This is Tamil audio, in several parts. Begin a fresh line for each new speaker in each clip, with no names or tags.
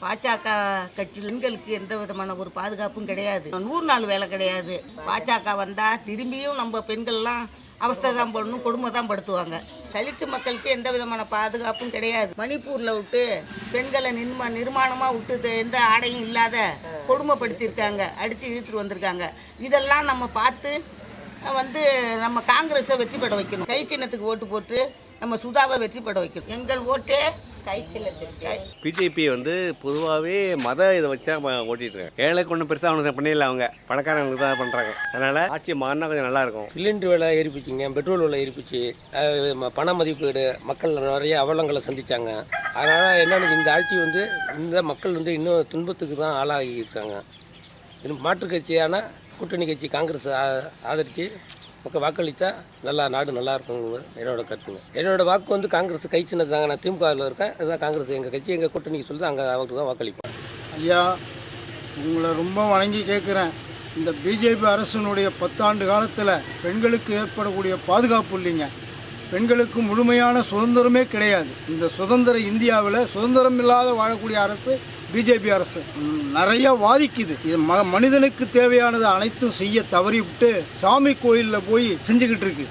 பாஜக கட்சி பெண்களுக்கு எந்த விதமான ஒரு பாதுகாப்பும் கிடையாது. நூறு நாள் வேலை கிடையாது. பாஜக வந்தா திரும்பியும் நம்ம பெண்கள்லாம் அவஸ்தை தான் பண்ணணும் கொடுமை தான் படுத்துவாங்க. தலித்து மக்களுக்கு எந்த விதமான பாதுகாப்பும் கிடையாது. மணிப்பூரில் விட்டு பெண்களை நிர்மா நிர்மாணமாக விட்டு எந்த ஆடையும் இல்லாத கொடுமைப்படுத்தியிருக்காங்க. அடித்து இழுத்துட்டு வந்திருக்காங்க. இதெல்லாம் நம்ம பார்த்து வந்து நம்ம காங்கிரஸை வெற்றி பெற வைக்கணும். கை சின்னத்துக்கு ஓட்டு போட்டு நம்ம சுதாவை வெற்றி பெற வைக்கணும். எங்கள் ஓட்டே
பிஜேபி வந்து பொதுவாகவே மத இதை வச்சா ஓட்டிட்டு இருக்காங்க. ஏழைக்கு ஒன்றும் பெருசாக ஒன்றும் பண்ணிடல அவங்க. பணக்காரங்களுக்கு தான் பண்ணுறாங்க அதனால் ஆட்சி மாறினா கொஞ்சம் நல்லா இருக்கும்.
சிலிண்டர் விலை ஏறிப்பிச்சிங்க பெட்ரோல் விலை ம- பண மதிப்பீடு மக்கள் நிறைய அவலங்களை சந்திச்சாங்க. அதனால் என்னன்னு இந்த ஆட்சி வந்து இந்த மக்கள் வந்து இன்னும் துன்பத்துக்கு தான் ஆளாகி இருக்காங்க. இது மாற்றுக் கட்சியான கூட்டணி கட்சி காங்கிரஸ் ஆ- ஆதரித்து மக்கள் வாக்களித்தா நல்லா நாடு நல்லா இருக்குங்கிறது என்னோட கருத்துங்க. என்னோட வாக்கு வந்து காங்கிரஸ் கை சின்னது தாங்க நான் திமுகவில் இருக்கேன். இதுதான் காங்கிரஸ் எங்கள் கட்சி எங்கள் கூட்டணிக்கு சொல்லுது. அங்கே அவருக்கு தான் வாக்களிப்போம்.
ஐயா உங்களை ரொம்ப வணங்கி கேட்குறேன் இந்த பிஜேபி அரசினுடைய பத்தாண்டு காலத்தில் பெண்களுக்கு ஏற்படக்கூடிய பாதுகாப்பு இல்லைங்க. பெண்களுக்கு முழுமையான சுதந்திரமே கிடையாது. இந்த சுதந்திர இந்தியாவில் சுதந்திரம் இல்லாத வாழக்கூடிய அரசு பிஜேபி அரசு. நிறைய வாதிக்குது. இது ம மனிதனுக்கு தேவையானது அனைத்தும் செய்ய தவறிவிட்டு சாமி கோயிலில் போய் செஞ்சுக்கிட்டு இருக்கு.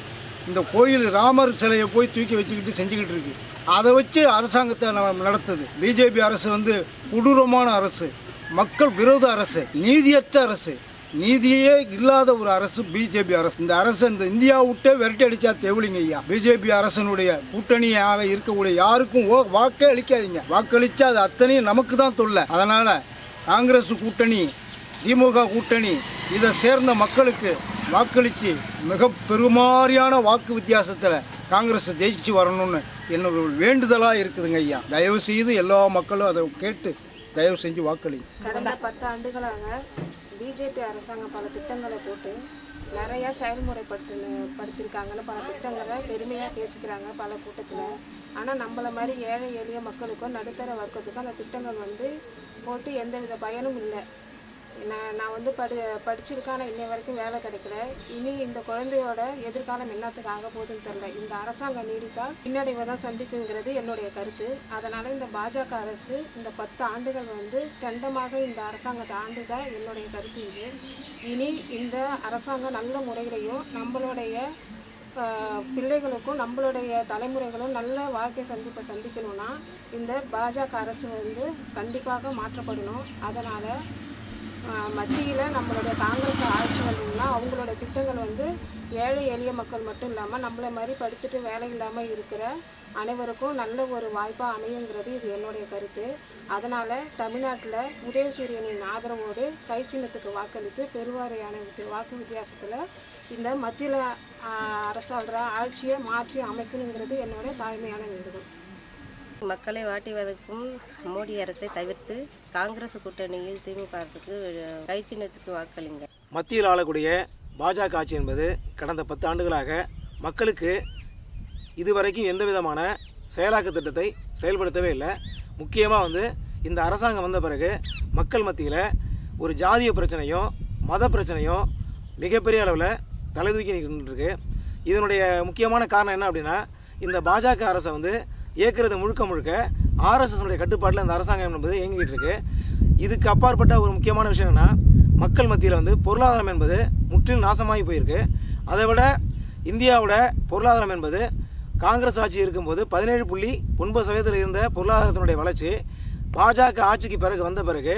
இந்த கோயில் ராமர் சிலையை போய் தூக்கி வச்சுக்கிட்டு செஞ்சுக்கிட்டு இருக்கு. அதை வச்சு அரசாங்கத்தை நம்ம நடத்துது. பிஜேபி அரசு வந்து கொடூரமான அரசு. மக்கள் விரோத அரசு. நீதியற்ற அரசு. நீதியே இல்லாத ஒரு அரசு பிஜேபி அரசு. இந்த அரசு இந்த இந்தியா விட்டே விரட்டி அடிச்சா தேவலிங்க ஐயா. பிஜேபி அரசனுடைய கூட்டணியாக இருக்கக்கூடிய யாருக்கும் ஓ- வாக்கே அளிக்காதீங்க. வாக்களிச்சா அது அத்தனையும் நமக்கு தான் தொல்லை. அதனால காங்கிரஸ் கூட்டணி திமுக கூட்டணி இதை சேர்ந்த மக்களுக்கு வாக்களித்து மிக பெருமாறியான வாக்கு வித்தியாசத்தில் காங்கிரஸ் ஜெயிச்சு வரணும்னு என்னோட வேண்டுதலாக இருக்குதுங்க ஐயா. தயவு செய்து எல்லா மக்களும் அதை கேட்டு தயவு செஞ்சு வாக்களி
கடந்த பத்து ஆண்டுகளாக பிஜேபி அரசாங்கம் பல திட்டங்களை போட்டு நிறைய செயல்முறைப்படுத்து படுத்திருக்காங்கன்னு பல திட்டங்களை பெருமையாக பேசிக்கிறாங்க பல கூட்டத்தில். ஆனால் நம்மள மாதிரி ஏழை எளிய மக்களுக்கும் நடுத்தர வர்க்கத்துக்கும் அந்த திட்டங்கள் வந்து போட்டு எந்தவித பயனும் இல்லை. நான் நான் வந்து படி படிச்சிருக்கேன் ஆனால் இன்னை வரைக்கும் வேலை கிடைக்கல. இனி இந்த குழந்தையோட எதிர்காலம் என்னத்துக்கு ஆக போகுதுன்னு தெரில இந்த அரசாங்கம் நீடித்தால் பின்னடைவை தான் சந்திக்குங்கிறது என்னுடைய கருத்து. அதனால் இந்த பாஜக அரசு இந்த பத்து ஆண்டுகள் வந்து தண்டமாக இந்த அரசாங்கத்தை ஆண்டுதான் என்னுடைய கருத்து இது. இனி இந்த அரசாங்கம் நல்ல முறையிலையும் நம்மளுடைய பிள்ளைகளுக்கும் நம்மளுடைய தலைமுறைகளும் நல்ல வாழ்க்கை சந்திப்பை சந்திக்கணும்னா இந்த பாஜக அரசு வந்து கண்டிப்பாக மாற்றப்படணும். அதனால் மத்தியில் நம்மளுடைய காங்கிரஸ் ஆட்சி வந்தீங்கன்னா அவங்களோட திட்டங்கள் வந்து ஏழை எளிய மக்கள் மட்டும் இல்லாமல் நம்மளை மாதிரி படிச்சுட்டு வேலை இல்லாமல் இருக்கிற அனைவருக்கும் நல்ல ஒரு வாய்ப்பாக அமையுங்கிறது இது என்னுடைய கருத்து. அதனால் தமிழ்நாட்டில் உதயசூரியனின் ஆதரவோடு கை சின்னத்துக்கு வாக்களித்து பெருவாரியான வாக்கு வித்தியாசத்தில் இந்த மத்தியில் அரசாள்ற ஆட்சியை மாற்றி அமைக்கணுங்கிறது என்னோட தாய்மையான வேண்டுகோள்.
மக்களை வாட்டி வதக்கும் மோடி அரசை தவிர்த்து காங்கிரஸ் கூட்டணியில் திமுக அரசுக்கு கைச்சின்னத்துக்கு வாக்களிங்க.
மத்தியில் ஆளக்கூடிய பாஜக ஆட்சி என்பது கடந்த பத்து ஆண்டுகளாக மக்களுக்கு இதுவரைக்கும் எந்த விதமான செயலாக்க திட்டத்தை செயல்படுத்தவே இல்லை. முக்கியமாக வந்து இந்த அரசாங்கம் வந்த பிறகு மக்கள் மத்தியில் ஒரு ஜாதிய பிரச்சனையும் மத பிரச்சனையும் மிகப்பெரிய அளவில் தலை நிற்கின்றிருக்கு. இதனுடைய முக்கியமான காரணம் என்ன அப்படின்னா இந்த பாஜக அரசை வந்து இயக்குறது முழுக்க முழுக்க ஆர்எஸ்எஸ்னுடைய கட்டுப்பாட்டில் இந்த அரசாங்கம் என்பது இயங்கிக்கிட்டு இருக்கு. இதுக்கு அப்பாற்பட்ட ஒரு முக்கியமான விஷயம் என்னென்னா மக்கள் மத்தியில் வந்து பொருளாதாரம் என்பது முற்றிலும் நாசமாகி போயிருக்கு. அதை விட இந்தியாவோட பொருளாதாரம் என்பது காங்கிரஸ் ஆட்சி இருக்கும்போது பதினேழு புள்ளி ஒன்பது சதவீதத்தில் இருந்த பொருளாதாரத்தினுடைய வளர்ச்சி பாஜக ஆட்சிக்கு பிறகு வந்த பிறகு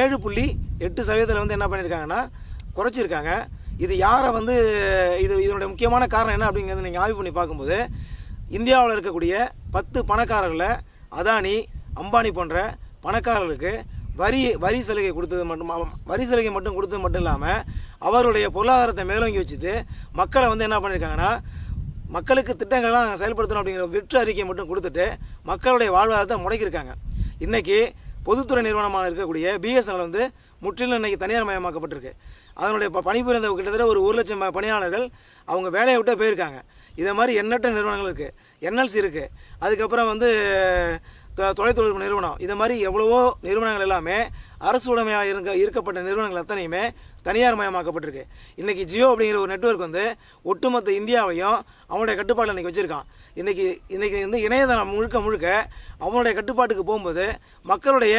ஏழு புள்ளி எட்டு சதவீதத்தில் வந்து என்ன பண்ணியிருக்காங்கன்னா குறைச்சிருக்காங்க. இது யாரை வந்து இது இதனுடைய முக்கியமான காரணம் என்ன அப்படிங்கிறத நீங்கள் ஆய்வு பண்ணி பார்க்கும்போது இந்தியாவில் இருக்கக்கூடிய பத்து பணக்காரர்களை அதானி அம்பானி போன்ற பணக்காரர்களுக்கு வரி வரி சலுகை கொடுத்தது மட்டும் வரி சலுகை மட்டும் கொடுத்தது மட்டும் இல்லாமல் அவருடைய பொருளாதாரத்தை மேலோங்கி வச்சுட்டு மக்களை வந்து என்ன பண்ணியிருக்காங்கன்னா மக்களுக்கு திட்டங்கள்லாம் செயல்படுத்தணும் அப்படிங்கிற வெற்று அறிக்கையை மட்டும் கொடுத்துட்டு மக்களுடைய வாழ்வாதாரத்தை முடக்கியிருக்காங்க. இன்றைக்கி பொதுத்துறை நிறுவனமாக இருக்கக்கூடிய பிஎஸ்என்எல் வந்து முற்றிலும் இன்னைக்கு தனியார் மயமாக்கப்பட்டிருக்கு அதனுடைய ப- பணிபுரிந்த கிட்டத்தட்ட ஒரு ஒரு லட்சம் பணியாளர்கள் அவங்க வேலையை விட்டே போயிருக்காங்க. இதே மாதிரி எண்ணற்ற நிறுவனங்கள் இருக்குது என்எல்சி இருக்குது அதுக்கப்புறம் வந்து தொ- தொலைத்தொடர்பு நிறுவனம். இது மாதிரி எவ்வளவோ நிறுவனங்கள் எல்லாமே அரசு உடைமையாக இருக்க இருக்கப்பட்ட நிறுவனங்கள் அத்தனையுமே தனியார் மயமாக்கப்பட்டிருக்கு இன்றைக்கி ஜியோ அப்படிங்கிற ஒரு நெட்வொர்க் வந்து ஒட்டுமொத்த இந்தியாவையும் அவனுடைய கட்டுப்பாட்டில் இன்றைக்கி வச்சுருக்கான். இன்றைக்கி இன்றைக்கி வந்து இணையதளம் முழுக்க முழுக்க அவனுடைய கட்டுப்பாட்டுக்கு போகும்போது மக்களுடைய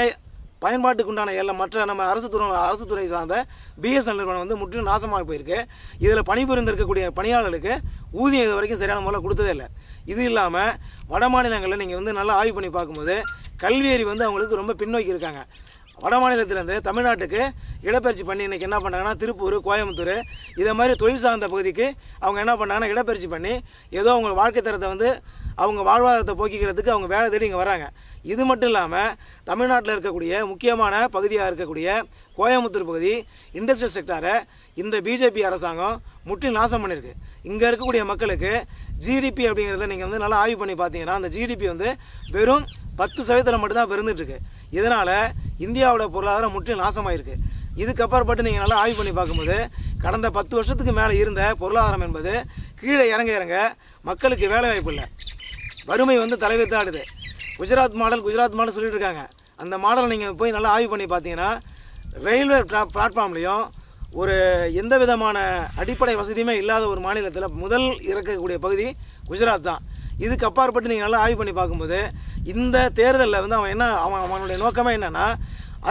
பயன்பாட்டுக்கு உண்டான எல்லா மற்ற நம்ம அரசு துறை அரசு துறை சார்ந்த பிஎஸ்என் நிறுவனம் வந்து முற்றிலும் நாசமாக போயிருக்கு. இதில் பணிபுரிந்திருக்கக்கூடிய பணியாளர்களுக்கு ஊதியம் இது வரைக்கும் சரியான முறையில் கொடுத்ததே இல்லை. இது இல்லாமல் வட மாநிலங்களில் நீங்கள் வந்து நல்லா ஆய்வு பண்ணி பார்க்கும்போது கல்வியறி வந்து அவங்களுக்கு ரொம்ப பின்னோக்கி இருக்காங்க. வட மாநிலத்திலேருந்து தமிழ்நாட்டுக்கு இடப்பெயர்ச்சி பண்ணி இன்றைக்கி என்ன பண்ணாங்கன்னா திருப்பூர் கோயம்புத்தூர் இதை மாதிரி தொழில் சார்ந்த பகுதிக்கு அவங்க என்ன பண்ணாங்கன்னா இடப்பெயர்ச்சி பண்ணி ஏதோ அவங்க வாழ்க்கை தரத்தை வந்து அவங்க வாழ்வாதாரத்தை போக்கிக்கிறதுக்கு அவங்க வேலை தேடி இங்கே வராங்க. இது மட்டும் இல்லாமல் தமிழ்நாட்டில் இருக்கக்கூடிய முக்கியமான பகுதியாக இருக்கக்கூடிய கோயம்புத்தூர் பகுதி இண்டஸ்ட்ரியல் செக்டாரை இந்த பிஜேபி அரசாங்கம் முற்றிலும் நாசம் பண்ணியிருக்கு இங்கே இருக்கக்கூடிய மக்களுக்கு ஜிடிபி அப்படிங்கிறத நீங்கள் வந்து நல்லா ஆய்வு பண்ணி பார்த்தீங்கன்னா அந்த ஜிடிபி வந்து வெறும் பத்து சதவீதத்தில் மட்டும்தான் இப்போ இதனால் இந்தியாவோட பொருளாதாரம் முற்றிலும் நாசமாயிருக்கு. இதுக்கப்புறப்பட்டு நீங்கள் நல்லா ஆய்வு பண்ணி பார்க்கும்போது கடந்த பத்து வருஷத்துக்கு மேலே இருந்த பொருளாதாரம் என்பது கீழே இறங்க இறங்க மக்களுக்கு வேலை வாய்ப்பு இல்லை. வறுமை வந்து தலைவிரித்து ஆடுது குஜராத் மாடல் குஜராத் மாடல் சொல்லிட்டு இருக்காங்க அந்த மாடலை நீங்கள் போய் நல்லா ஆய்வு பண்ணி பார்த்தீங்கன்னா ரயில்வே பிளாட்ஃபார்ம்லேயும் ஒரு எந்த விதமான அடிப்படை வசதியுமே இல்லாத ஒரு மாநிலத்தில் முதல் இறக்கக்கூடிய பகுதி குஜராத் தான். இதுக்கு அப்பாற்பட்டு நீங்கள் நல்லா ஆய்வு பண்ணி பார்க்கும்போது இந்த தேர்தலில் வந்து அவன் என்ன அவன் அவனுடைய நோக்கமே என்னன்னா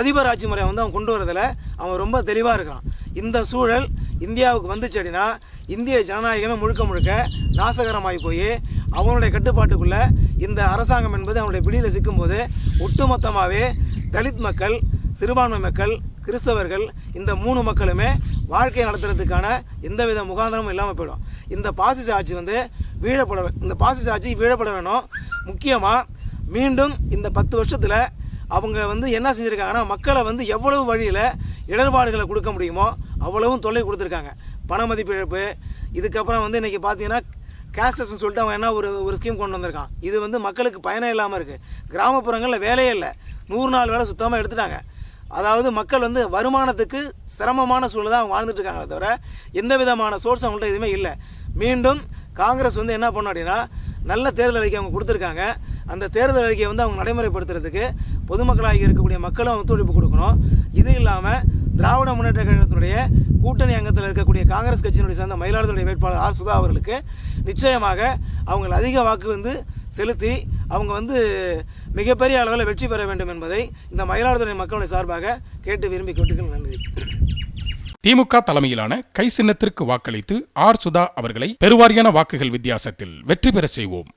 அதிபர் ஆட்சி முறையை வந்து அவன் கொண்டு வரதில் அவன் ரொம்ப தெளிவாக இருக்கிறான். இந்த சூழல் இந்தியாவுக்கு வந்துச்சு அப்படின்னா இந்திய ஜனநாயகமே முழுக்க முழுக்க நாசகரமாகி போய் அவனுடைய கட்டுப்பாட்டுக்குள்ளே இந்த அரசாங்கம் என்பது அவனுடைய பிடியில் சிக்கும்போது ஒட்டுமொத்தமாகவே தலித் மக்கள் சிறுபான்மை மக்கள் கிறிஸ்தவர்கள் இந்த மூணு மக்களுமே வாழ்க்கையை நடத்துறதுக்கான எந்தவித முகாந்திரமும் இல்லாமல் போயிடும். இந்த பாசிச ஆட்சி வந்து வீழப்பட இந்த பாசிச ஆட்சி வீழப்பட வேணும். முக்கியமாக மீண்டும் இந்த பத்து வருஷத்தில் அவங்க வந்து என்ன செஞ்சுருக்காங்கன்னா மக்களை வந்து எவ்வளவு வழியில் இடர்பாடுகளை கொடுக்க முடியுமோ அவ்வளவும் தொல்லை கொடுத்துருக்காங்க. பண மதிப்பிழப்பு இதுக்கப்புறம் வந்து இன்றைக்கி பார்த்தீங்கன்னா கேஸ்டஸ்ன்னு சொல்லிட்டு அவன் என்ன ஒரு ஒரு ஸ்கீம் கொண்டு வந்திருக்கான். இது வந்து மக்களுக்கு பயனே இல்லாமல் இருக்குது கிராமப்புறங்களில் வேலையே இல்லை. நூறு நாள் வேலை சுத்தமாக எடுத்துட்டாங்க. அதாவது மக்கள் வந்து வருமானத்துக்கு சிரமமான சூழல் தான் அவங்க வாழ்ந்துட்டுருக்காங்களே தவிர எந்த விதமான சோர்ஸ் அவங்கள்ட்ட எதுவுமே இல்லை. மீண்டும் காங்கிரஸ் வந்து என்ன பண்ணும் அப்படின்னா நல்ல தேர்தல் அறிக்கை அவங்க கொடுத்துருக்காங்க. அந்த தேர்தல் அறிக்கையை வந்து அவங்க நடைமுறைப்படுத்துறதுக்கு பொதுமக்களாக இருக்கக்கூடிய மக்களும் ஒத்துழைப்பு கொடுக்கணும். இது இல்லாமல் திராவிட முன்னேற்ற கழகத்தினுடைய கூட்டணி அங்கத்தில் இருக்கக்கூடிய காங்கிரஸ் கட்சியினுடைய சேர்ந்த மயிலாடுதுறை வேட்பாளர் ஆர் சுதா அவர்களுக்கு நிச்சயமாக அவங்கள் அதிக வாக்கு வந்து செலுத்தி அவங்க வந்து மிகப்பெரிய அளவில் வெற்றி பெற வேண்டும் என்பதை இந்த மயிலாடுதுறை மக்களுடைய சார்பாக கேட்டு விரும்பி கேட்டுக்கள் நன்றி.
திமுக தலைமையிலான கை சின்னத்திற்கு வாக்களித்து ஆர் சுதா அவர்களை பெருவாரியான வாக்குகள் வித்தியாசத்தில் வெற்றி பெற செய்வோம்.